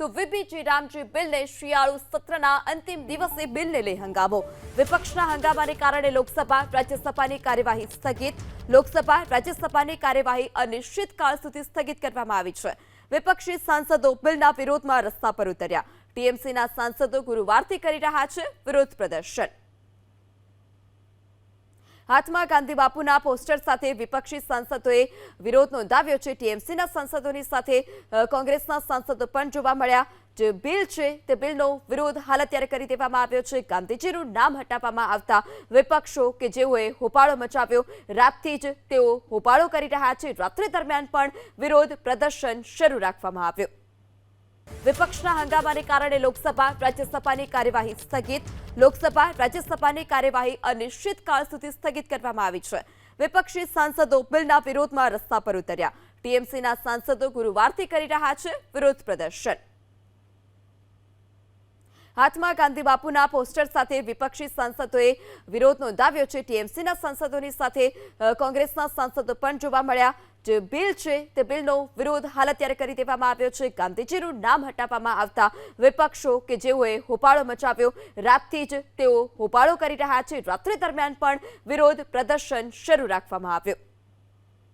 તો વીબીજી રામજી બિલને શિયાળુ સત્રના અંતિમ દિવસે બિલને લઈ હંગામો. વિપક્ષના હંગામાને કારણે લોકસભા, રાજ્યસભાની કાર્યવાહી સ્થગિત. લોકસભા, રાજ્યસભાની કાર્યવાહી અનિશ્ચિતકાળ સુધી સ્થગિત કરવામાં આવી છે. વિપક્ષી સાંસદો બિલના વિરોધમાં રસ્તા પર ઉતર્યા. ટીએમસીના સાંસદો ગુરુવારથી કરી રહ્યા છે વિરોધ પ્રદર્શન. હાથમાં ગાંધી બાપુના પોસ્ટર સાથે વિપક્ષી સાંસદોએ વિરોધ નોંધાવ્યો છે. ટીએમસીના સાંસદોની સાથે કોંગ્રેસના સાંસદો પણ જોવા મળ્યા. જે બિલ છે તે બિલનો વિરોધ હાલ અત્યારે કરી દેવામાં આવ્યો છે. ગાંધીજીનું નામ હટાવવામાં આવતા વિપક્ષો કે જેઓએ હોપાળો મચાવ્યો, રાતથી જ તેઓ હોપાળો કરી રહ્યા છે. રાત્રિ દરમિયાન પણ વિરોધ પ્રદર્શન શરૂ રાખવામાં આવ્યું. વિપક્ષના હંગામાને કારણે લોકસભા, રાજ્યસભાની કાર્યવાહી સ્થગિત. લોકસભા, રાજ્યસભાની કાર્યવાહી અનિશ્ચિતકાળ સુધી સ્થગિત કરવામાં આવી છે. વિપક્ષી સાંસદો બિલના વિરોધમાં રસ્તા પર ઉતર્યા. ટીએમસીના સાંસદો ગુરુવારથી કરી રહ્યા છે વિરોધ પ્રદર્શન. હાથમાં ગાંધી બાપુના પોસ્ટર સાથે વિપક્ષી સાંસદોએ વિરોધ નોંધાવ્યો છે. ટીએમસીના સાંસદોની સાથે કોંગ્રેસના સાંસદો પણ જોવા મળ્યા. જે બિલ છે તે બિલનો વિરોધ હાલ અત્યારે કરી દેવામાં આવ્યો છે. ગાંધીજીનું નામ હટાવવામાં આવતા વિપક્ષો કે જેઓએ હોપાળો મચાવ્યો, રાતથી જ તેઓ હોપાળો કરી રહ્યા છે. રાત્રિ દરમિયાન પણ વિરોધ પ્રદર્શન શરૂ રાખવામાં આવ્યું.